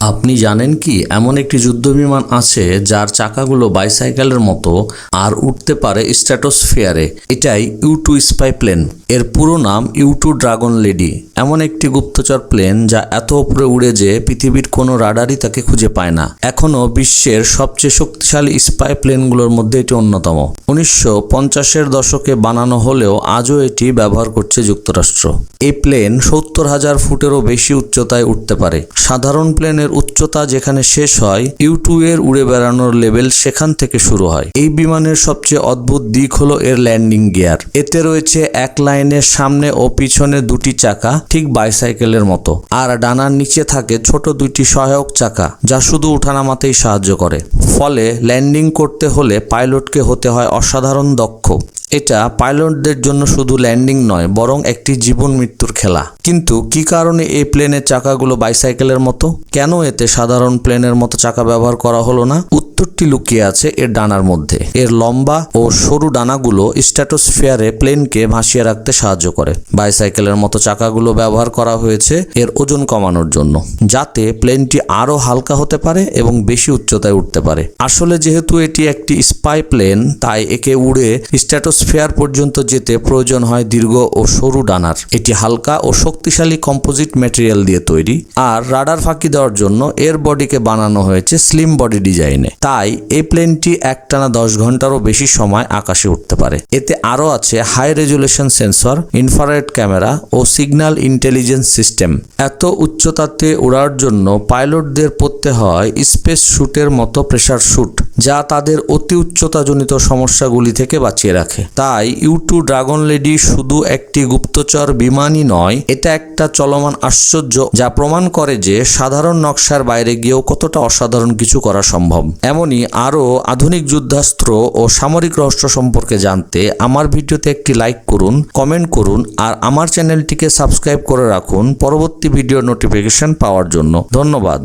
আপনি জানেন কি, এমন একটি যুদ্ধবিমান আছে যার চাকাগুলো বাইসাইকেলের মতো আর উঠতে পারে স্ট্র্যাটোস্ফিয়ারে। এটাই ইউ টু স্পাই প্লেন। এর পুরো নাম ইউ টু ড্রাগন লেডি। এমন একটি গুপ্তচর প্লেন যা এত উপরে উড়ে যে পৃথিবীর কোনো রাডারই তাকে খুঁজে পায় না। এখনও বিশ্বের সবচেয়ে শক্তিশালী স্পাই প্লেনগুলোর মধ্যে এটি অন্যতম। উনিশশো পঞ্চাশের দশকে বানানো হলেও আজও এটি ব্যবহার করছে যুক্তরাষ্ট্র। এই প্লেন সত্তর হাজার ফুটেরও বেশি উচ্চতায় উঠতে পারে। সাধারণ প্লেনের উচ্চতা যেখানে শেষ হয়, ইউ টু এর উড়ে বেড়ানোর লেভেল সেখান থেকে শুরু হয়। এই বিমানের সবচেয়ে অদ্ভুত দিক হলো এর ল্যান্ডিং গিয়ার। এতে রয়েছে এক লাইনের সামনে ও পিছনে দুটি চাকা, ঠিক বাইসাইকেলের মতো। আর ডানার নিচে থাকে ছোট দুইটি সহায়ক চাকা, যা শুধু উঠানামাতেই সাহায্য করে। ফলে ল্যান্ডিং করতে হলে পাইলটকে হতে হয় অসাধারণ দক্ষ। এটা পাইলটদের জন্য শুধু ল্যান্ডিং নয়, বরং একটি জীবন মৃত্যুর খেলা। কিন্তু কি কারণে এই প্লেনের চাকাগুলো বাইসাইকেলের মতো? কেন এতে সাধারণ প্লেনের মতো চাকা ব্যবহার করা হলো না? উত্তরটি লুকিয়ে আছে এর ডানার মধ্যে। এর লম্বা ও সরু ডানাগুলো স্ট্র্যাটোস্ফিয়ারে প্লেনকে ভাসিয়ে রাখতে সাহায্য করে। বাইসাইকেলের মতো চাকাগুলো ব্যবহার করা হয়েছে এর ওজন কমানোর জন্য, যাতে প্লেনটি আরও হালকা হতে পারে এবং বেশি উচ্চতায় উঠতে পারে। আসলে যেহেতু এটি একটি স্পাই প্লেন, তাই একে উড়ে স্ট্র্যাটোস্ফিয়ার পর্যন্ত যেতে প্রয়োজন হয় দীর্ঘ ও সরু ডানার। এটি হালকা ও শক্তিশালী কম্পোজিট ম্যাটেরিয়াল দিয়ে তৈরি। আর রাডার ফাঁকি দেওয়ার জন্য এর বডিকে বানানো হয়েছে স্লিম বডি ডিজাইনে। তাই এই প্লেনটি একটানা দশ ঘন্টারও বেশি সময় আকাশে উঠতে পারে। এতে আরও আছে high resolution sensor, infrared camera ও সিগন্যাল ইন্টেলিজেন্স সিস্টেম। এত উচ্চতাতে ওড়ার জন্য পাইলটদের পড়তে হয় স্পেস শুটের মতো প্রেসার শুট, যা তাদের অতি উচ্চতাজনিত সমস্যাগুলি থেকে বাঁচিয়ে রাখে। তাই ইউটু ড্রাগন লেডি শুধু একটি গুপ্তচর বিমানই নয়, এটা একটা চলমান আশ্চর্য, যা প্রমাণ করে যে সাধারণ নকশার বাইরে গিয়েও কতটা অসাধারণ কিছু করা সম্ভব। এমনই আরও আধুনিক যুদ্ধাস্ত্র ও সামরিক রহস্য সম্পর্কে জানতে আমার ভিডিওতে একটি লাইক করুন, কমেন্ট করুন আর আমার চ্যানেলটিকে সাবস্ক্রাইব করে রাখুন পরবর্তী ভিডিও নোটিফিকেশন পাওয়ার জন্য। ধন্যবাদ।